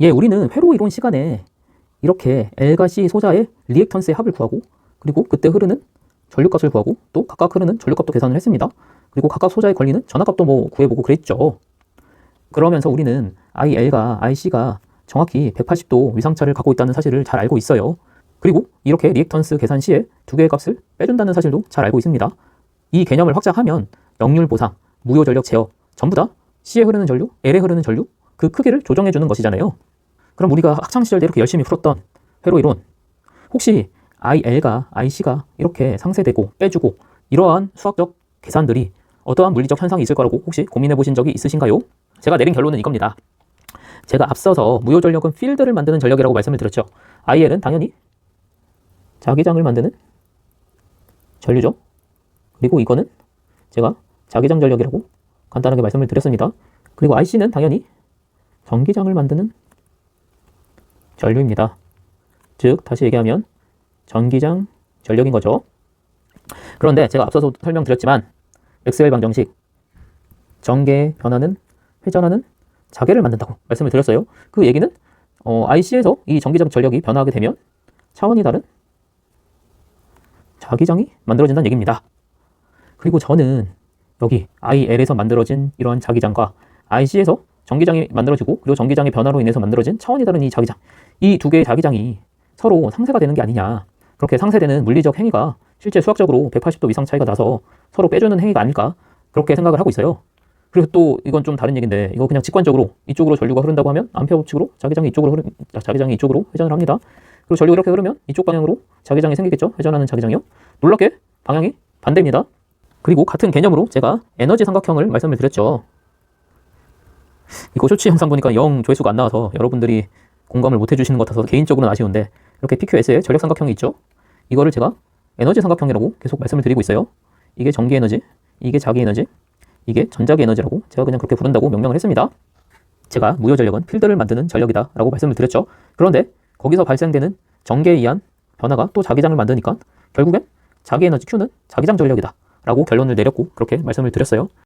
예, 우리는 회로 이론 시간에 이렇게 L과 C 소자의 리액턴스의 합을 구하고 그리고 그때 흐르는 전류값을 구하고 또 각각 흐르는 전류값도 계산을 했습니다. 그리고 각각 소자에 걸리는 전압값도 뭐 구해보고 그랬죠. 그러면서 우리는 IL과 IC가 정확히 180도 위상차를 갖고 있다는 사실을 잘 알고 있어요. 그리고 이렇게 리액턴스 계산 시에 두 개의 값을 빼준다는 사실도 잘 알고 있습니다. 이 개념을 확장하면 역률 보상, 무효 전력 제어 전부 다 C에 흐르는 전류, L에 흐르는 전류 그 크기를 조정해 주는 것이잖아요. 그럼 우리가 학창 시절 때 이렇게 열심히 풀었던 회로 이론 혹시 IL과 IC가 이렇게 상쇄되고 빼주고 이러한 수학적 계산들이 어떠한 물리적 현상이 있을 거라고 혹시 고민해 보신 적이 있으신가요? 제가 내린 결론은 이겁니다. 제가 앞서서 무효 전력은 필드를 만드는 전력이라고 말씀을 드렸죠. IL은 당연히 자기장을 만드는 전류죠. 그리고 이거는 제가 자기장 전력이라고 간단하게 말씀을 드렸습니다. 그리고 IC는 당연히 전기장을 만드는 전류입니다. 즉 다시 얘기하면 전기장 전력인 거죠. 그런데 제가 앞서서 설명드렸지만 엑셀 방정식 전개 변화는 회전하는 자개를 만든다고 말씀을 드렸어요. 그 얘기는 어, IC에서 이 전기장 전력이 변화하게 되면 차원이 다른 자기장이 만들어진다는 얘기입니다. 그리고 저는 여기 IL에서 만들어진 이러한 자기장과 IC에서 전기장이 만들어지고 그리고 전기장의 변화로 인해서 만들어진 차원이 다른 이 자기장 이 두 개의 자기장이 서로 상쇄가 되는 게 아니냐. 그렇게 상쇄되는 물리적 행위가 실제 수학적으로 180도 이상 차이가 나서 서로 빼주는 행위가 아닐까? 그렇게 생각을 하고 있어요. 그리고 또 이건 좀 다른 얘기인데 이거 그냥 직관적으로 이쪽으로 전류가 흐른다고 하면 암페어 법칙으로 자기장이 이쪽으로 흐르 자기장이 이쪽으로 회전을 합니다. 그리고 전류가 이렇게 흐르면 이쪽 방향으로 자기장이 생기겠죠? 회전하는 자기장이요? 놀랍게 방향이 반대입니다. 그리고 같은 개념으로 제가 에너지 삼각형을 말씀을 드렸죠. 이거 쇼츠 영상 보니까 영 조회수가 안 나와서 여러분들이 공감을 못 해주시는 것 같아서 개인적으로는 아쉬운데 이렇게 PQS의 전력 삼각형이 있죠. 이거를 제가 에너지 삼각형이라고 계속 말씀을 드리고 있어요. 이게 전기 에너지, 이게 자기 에너지, 이게 전자기 에너지라고 제가 그냥 그렇게 부른다고 명명을 했습니다. 제가 무효 전력은 필드를 만드는 전력이다라고 말씀을 드렸죠. 그런데 거기서 발생되는 전개에 의한 변화가 또 자기장을 만드니까 결국엔 자기 에너지 Q는 자기장 전력이다라고 결론을 내렸고 그렇게 말씀을 드렸어요.